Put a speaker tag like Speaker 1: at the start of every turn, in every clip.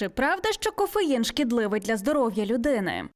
Speaker 1: Чи правда, що кофеїн шкідливий для здоров'я людини?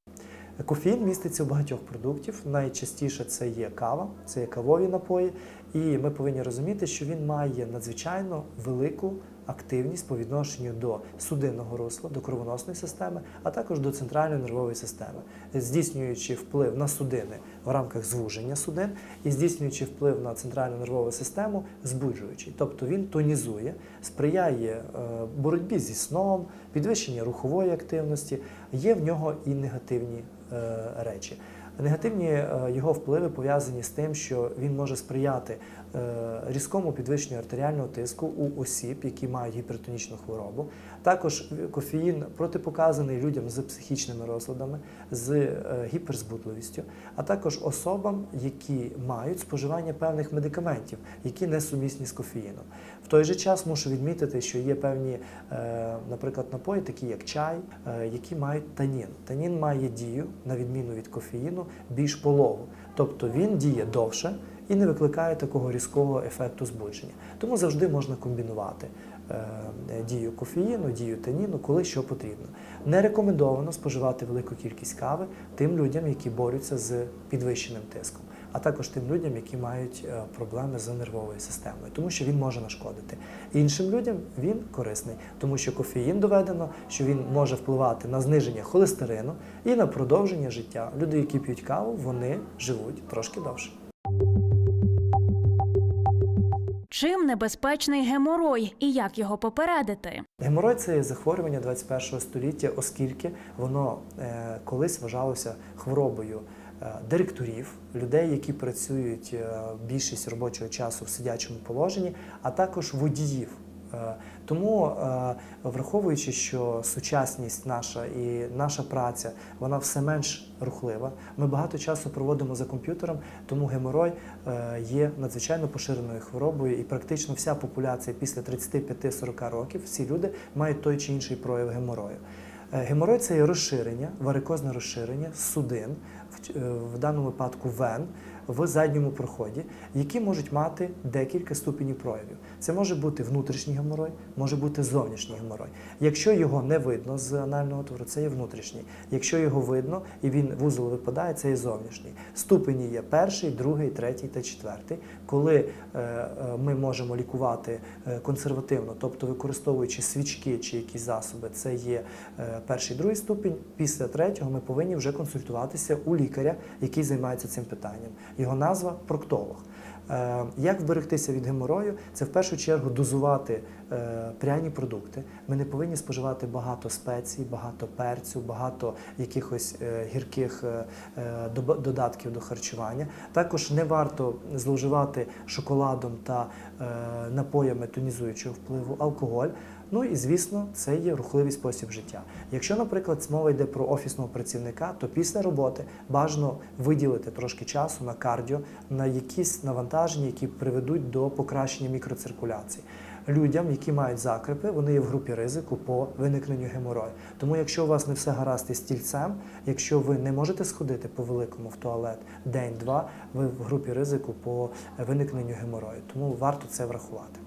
Speaker 2: Кофеїн міститься в багатьох продуктів. Найчастіше це є кава, це є кавові напої. І ми повинні розуміти, що він має надзвичайно велику активність по відношенню до судинного русла, до кровоносної системи, а також до центральної нервової системи, здійснюючи вплив на судини в рамках звуження судин і здійснюючи вплив на центральну нервову систему, збуджуючий. Тобто він тонізує, сприяє е, боротьбі зі сном, підвищення рухової активності. Є в нього і негативні е, речі. Негативні е, його впливи пов'язані з тим, що він може сприяти різкому підвищенню артеріального тиску у осіб, які мають гіпертонічну хворобу. Також кофеїн протипоказаний людям з психічними розладами, з е, гіперзбудливістю, а також особам, які мають споживання певних медикаментів, які не сумісні з кофеїном. В той же час мушу відмітити, що є певні, е, наприклад, напої, такі як чай, е, які мають танін. Танін має дію, на відміну від кофеїну, більш пологу. Тобто він діє довше і не викликає такого різкого ефекту збудження. Тому завжди можна комбінувати е, дію кофеїну, дію таніну, коли що потрібно. Не рекомендовано споживати велику кількість кави тим людям, які борються з підвищеним тиском, а також тим людям, які мають е, проблеми з нервовою системою, тому що він може нашкодити. Іншим людям він корисний, тому що кофеїн доведено, що він може впливати на зниження холестерину і на продовження життя. Люди, які п'ють каву, вони живуть трошки довше.
Speaker 1: Чим небезпечний геморой і як його попередити?
Speaker 2: Геморой це захворювання 21 століття, оскільки воно е, колись вважалося хворобою е, директорів, людей, які працюють е, більшість робочого часу в сидячому положенні, а також водіїв. Е, Тому, е, враховуючи, що сучасність наша і наша праця вона все менш рухлива, ми багато часу проводимо за комп'ютером, тому геморой е, є надзвичайно поширеною хворобою, і практично вся популяція після 35-40 років, всі люди мають той чи інший прояв геморою. Геморой це є розширення, варикозне розширення судин, в даному випадку вен в задньому проході, які можуть мати декілька ступенів проявів. Це може бути внутрішній геморой, може бути зовнішній геморой. Якщо його не видно з анального отвору, це є внутрішній. Якщо його видно і він вузол випадає, це є зовнішній. Ступені є перший, другий, третій та четвертий. Коли е, е, ми можемо лікувати е, консервативно, тобто використовуючи свічки чи якісь засоби, це є перший, другий ступінь. Після третього ми повинні вже консультуватися у лікаря, який займається цим питанням. Його назва проктолог. Е, Як вберегтися від геморою? Це в першу чергу дозувати е, пряні продукти. Ми не повинні споживати багато спецій, багато перцю, багато якихось е, гірких додатків до харчування. Також не варто зловживати шоколадом та напоями тонізуючого впливу, алкоголь. Ну і звісно, це є рухливий спосіб життя. Якщо, наприклад, мова йде про офісного працівника, то після роботи бажано виділити трошки часу на кардіо, на якісь навантаження, які приведуть до покращення мікроциркуляції. Людям, які мають закрепи, вони є в групі ризику по виникненню геморою. Тому, якщо у вас не все гаразд із стільцем, якщо ви не можете сходити по великому в туалет день-два, ви в групі ризику по виникненню геморою. Тому варто це врахувати.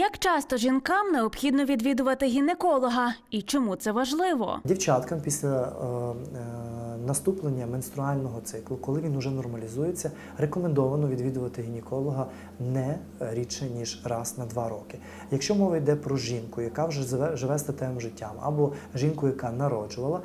Speaker 1: Як часто жінкам необхідно відвідувати гінеколога і чому це важливо?
Speaker 2: Дівчаткам після е, е, наступлення менструального циклу, коли він уже нормалізується, рекомендовано відвідувати гінеколога не рідше ніж раз на два роки. Якщо мова йде про жінку, яка вже живе, живе статевим життям, або жінку, яка народжувала,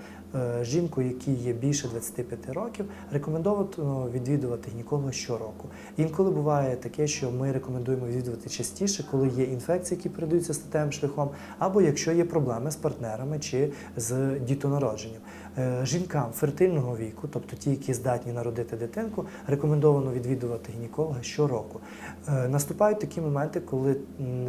Speaker 2: жінку, якій є більше 25 років, рекомендовано відвідувати гінеколога щороку. Інколи буває таке, що ми рекомендуємо відвідувати частіше, коли є інфекції, які передаються статевим шляхом, або якщо є проблеми з партнерами чи з дітонародженням. Е, Жінкам фертильного віку, тобто ті, які здатні народити дитинку, рекомендовано відвідувати гінеколога щороку. Е, Наступають такі моменти, коли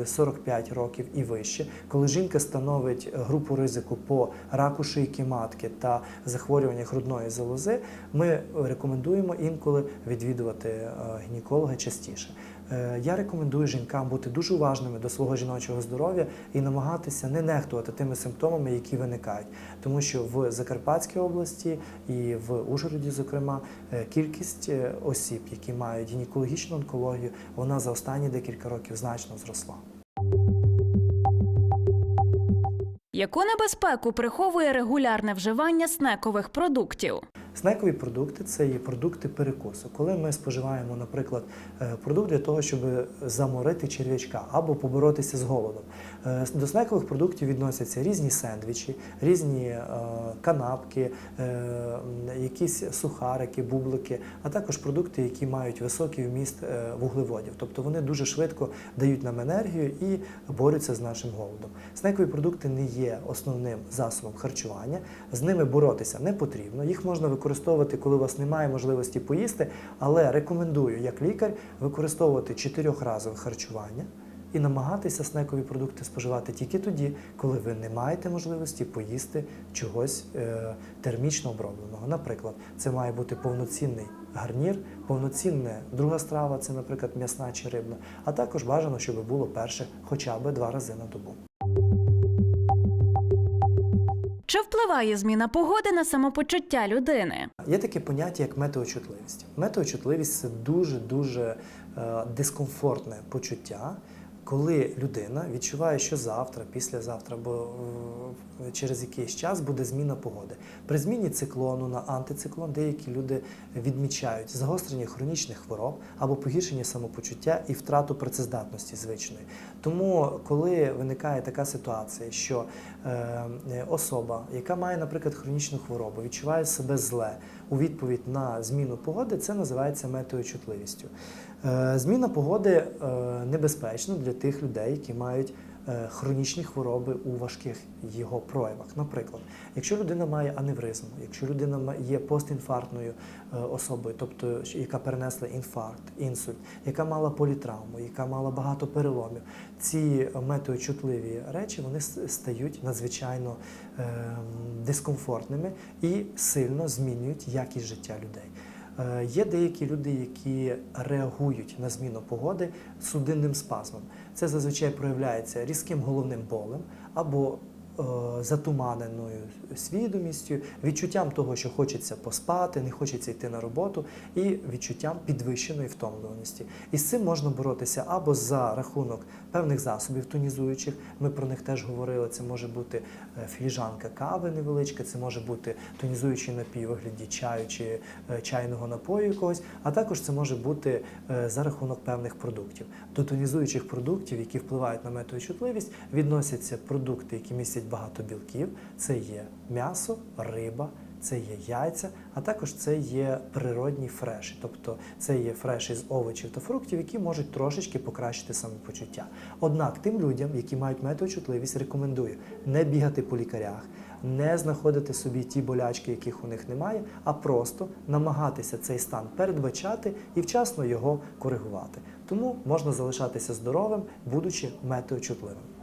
Speaker 2: 45 років і вище, коли жінка становить групу ризику по раку шийки матки та захворюваннях грудної залози, ми рекомендуємо інколи відвідувати е, гінеколога частіше. Е, Я рекомендую жінкам бути дуже уважними до свого жіночого здоров'я і намагатися не нехтувати тими симптомами, які виникають, тому що в Закарпатській області і в Ужгороді, зокрема, е, кількість осіб, які мають гінекологічну онкологію, вона за останні декілька років значно зросла.
Speaker 1: Яку небезпеку приховує регулярне вживання снекових продуктів?
Speaker 2: Снекові продукти це є продукти перекусу. Коли ми споживаємо, наприклад, е, продукт для того, щоб заморити черв'ячка або поборотися з голодом. Е, До снекових продуктів відносяться різні сендвічі, різні е, канапки, якісь сухарики, бублики, а також продукти, які мають високий вміст вуглеводів. Тобто вони дуже швидко дають нам енергію і борються з нашим голодом. Снекові продукти не є основним засобом харчування. З ними боротися не потрібно. Їх можна використовувати, коли у вас немає можливості поїсти, але рекомендую як лікар використовувати чотирьохразове харчування і намагатися снекові продукти споживати тільки тоді, коли ви не маєте можливості поїсти чогось е, термічно обробленого. Наприклад, це має бути повноцінний гарнір, повноцінна друга страва, це, наприклад, м'ясна чи рибна, а також бажано, щоб було перше хоча б два рази на добу.
Speaker 1: Чи впливає зміна погоди на самопочуття людини?
Speaker 2: Є таке поняття, як метеочутливість. Метеочутливість це дуже-дуже е, дискомфортне почуття, коли людина відчуває, що завтра, післязавтра або е, через якийсь час буде зміна погоди. При зміні циклону на антициклон деякі люди відмічають загострення хронічних хвороб або погіршення самопочуття і втрату працездатності звичної. Тому, коли виникає така ситуація, що е, особа, яка має, наприклад, хронічну хворобу, відчуває себе зле у відповідь на зміну погоди, це називається метеочутливістю. Е, Зміна погоди е, небезпечна для тих людей, які мають е, хронічні хвороби у важких його проявах. Наприклад, якщо людина має аневризму, якщо людина є постінфарктною особою, тобто яка перенесла інфаркт, інсульт, яка мала політравму, яка мала багато переломів, ці метеочутливі речі вони стають надзвичайно е, дискомфортними і сильно змінюють якість життя людей. Е, Є деякі люди, які реагують на зміну погоди судинним спазмом. Це зазвичай проявляється різким головним болем або затуманеною свідомістю, відчуттям того, що хочеться поспати, не хочеться йти на роботу, і відчуттям підвищеної втомлюваності. І з цим можна боротися або за рахунок певних засобів тонізуючих. Ми про них теж говорили. Це може бути е, філіжанка кави невеличка, це може бути тонізуючий напій вигляді чаю чи е, чайного напою якогось, а також це може бути е, за рахунок певних продуктів. До тонізуючих продуктів, які впливають на метеочутливість, відносяться продукти, які містять багато білків. Це є м'ясо, риба. Це є яйця, а також це є природні фреші, тобто це є фреші з овочів та фруктів, які можуть трошечки покращити самопочуття. Однак тим людям, які мають метеочутливість, рекомендую не бігати по лікарях, не знаходити собі ті болячки, яких у них немає, а просто намагатися цей стан передбачати і вчасно його коригувати. Тому можна залишатися здоровим, будучи метеочутливим.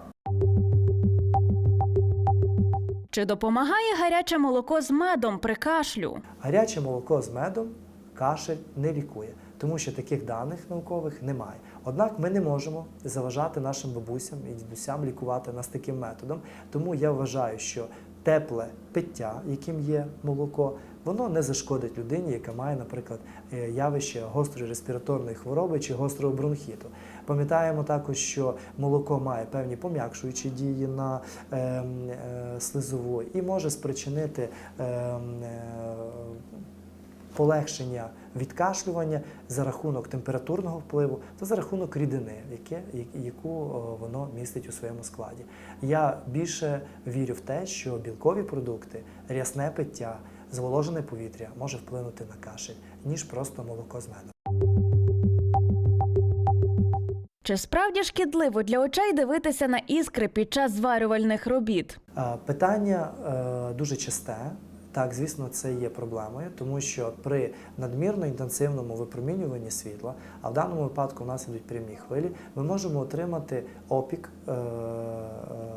Speaker 1: Чи допомагає гаряче молоко з медом при кашлю?
Speaker 2: Гаряче молоко з медом кашель не лікує, тому що таких даних наукових немає. Однак ми не можемо заважати нашим бабусям і дідусям лікувати нас таким методом. Тому я вважаю, що тепле пиття, яким є молоко, воно не зашкодить людині, яка має, наприклад, е, явище гострої респіраторної хвороби чи гострого бронхіту. Пам'ятаємо також, що молоко має певні пом'якшуючі дії на е, е, слизову і може спричинити е, е, полегшення відкашлювання за рахунок температурного впливу та за рахунок рідини, яке, яку воно містить у своєму складі. Я більше вірю в те, що білкові продукти, рясне пиття, зволожене повітря може вплинути на кашель, ніж просто молоко з медом.
Speaker 1: Чи справді шкідливо для очей дивитися на іскри під час зварювальних робіт?
Speaker 2: Е, Питання е, дуже часте. Так, звісно, це є проблемою, тому що при надмірно інтенсивному випромінюванні світла, а в даному випадку у нас ідуть прямі хвилі, ми можемо отримати опік е, е,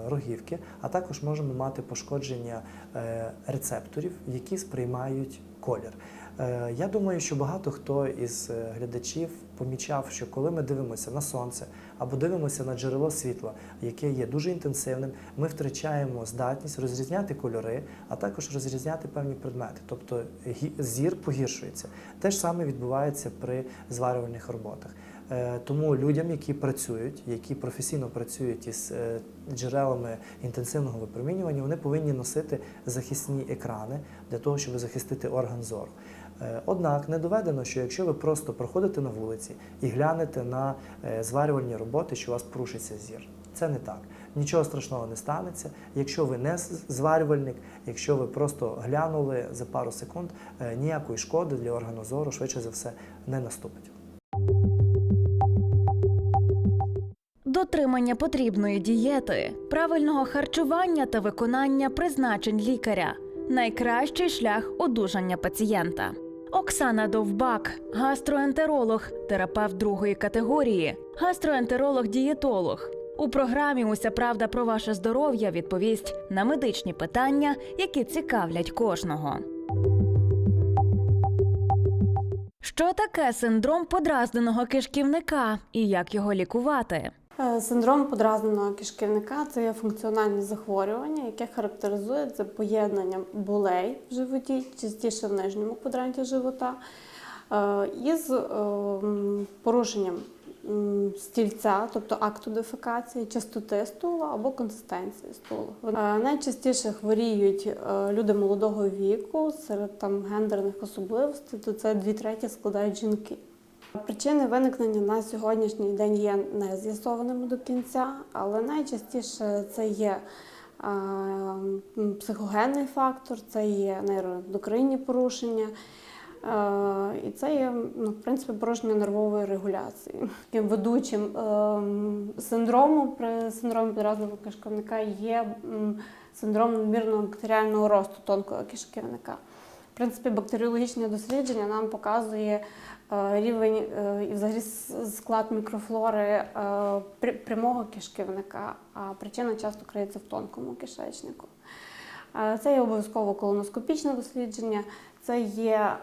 Speaker 2: рогівки, а також можемо мати пошкодження е, рецепторів, які сприймають колір. Е, Я думаю, що багато хто із е, глядачів помічав, що коли ми дивимося на сонце або дивимося на джерело світла, яке є дуже інтенсивним, ми втрачаємо здатність розрізняти кольори, а також розрізняти певні предмети. Тобто зір погіршується. Те ж саме відбувається при зварювальних роботах. Е, Тому людям, які працюють, які професійно працюють із е, джерелами інтенсивного випромінювання, вони повинні носити захисні екрани для того, щоб захистити орган зору. Е, Однак не доведено, що якщо ви просто проходите на вулиці і глянете на зварювальні роботи, що у вас порушиться зір. Це не так. Нічого страшного не станеться. Якщо ви не зварювальник, якщо ви просто глянули за пару секунд, ніякої шкоди для органу зору швидше за все не наступить.
Speaker 1: Дотримання потрібної дієти, правильного харчування та виконання призначень лікаря найкращий шлях одужання пацієнта. Оксана Довбак, гастроентеролог, терапевт другої категорії, гастроентеролог-дієтолог. У програмі Уся правда про ваше здоров'я відповість на медичні питання, які цікавлять кожного. Що таке синдром подразненого кишківника і як його лікувати?
Speaker 3: Е, Синдром подразненого кишківника це є функціональне захворювання, яке характеризується поєднанням болей в животі, частіше в нижньому квадранті живота, е, із е, порушенням стільця, тобто акту дефекації, частоти стулу або консистенції стулу. Найчастіше хворіють люди молодого віку, серед там гендерних особливостей, то це дві треті складають жінки. Причини виникнення на сьогоднішній день є не з'ясованими до кінця, але найчастіше це є психогенний фактор, це є нейроендокринні порушення. е, І це є ну, в принципі порушення нервової регуляції. Таким ведучим ем, синдромом при синдромі підразового кишківника є синдром надмірного бактеріального росту тонкого кишківника. В принципі, бактеріологічне дослідження нам показує е, рівень е, і взагалі склад мікрофлори е, прямого кишківника, а причина часто криється в тонкому кишечнику. Це є обов'язково колоноскопічне дослідження, це є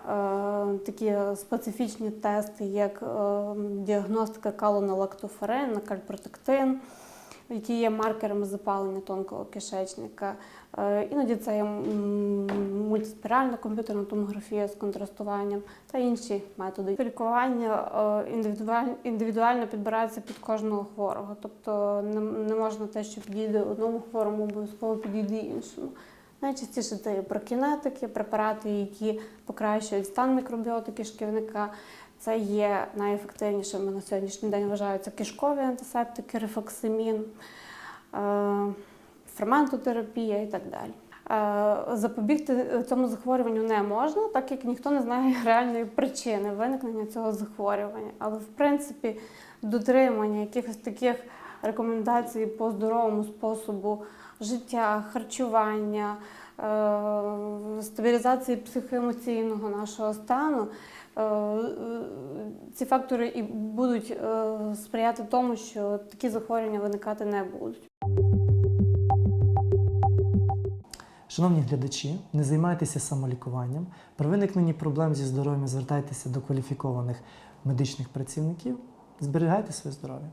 Speaker 3: такі специфічні тести, як діагностика калонолактоферин, кальпротектин, які є маркерами запалення тонкого кишечника. Е, Іноді це мультиспіральна комп'ютерна томографія з контрастуванням та інші методи. Лікування е, індивідуально підбирається під кожного хворого. Тобто не, можна те, що підійде одному хворому, обов'язково підійде іншому. Найчастіше це прокінетики, препарати, які покращують стан мікробіоти кишківника. Це є найефективнішими на сьогоднішній день вважаються кишкові антисептики, рефоксимін, е, ферментотерапія і так далі. Е, Запобігти цьому захворюванню не можна, так як ніхто не знає реальної причини виникнення цього захворювання. Але в принципі дотримання якихось таких рекомендацій по здоровому способу життя, харчування, е, стабілізації психоемоційного нашого стану. е, Ці фактори і будуть сприяти тому, що такі захворювання виникати не будуть.
Speaker 2: Шановні глядачі, не займайтеся самолікуванням. При виникненні проблем зі здоров'ям звертайтеся до кваліфікованих медичних працівників. Зберігайте своє здоров'я.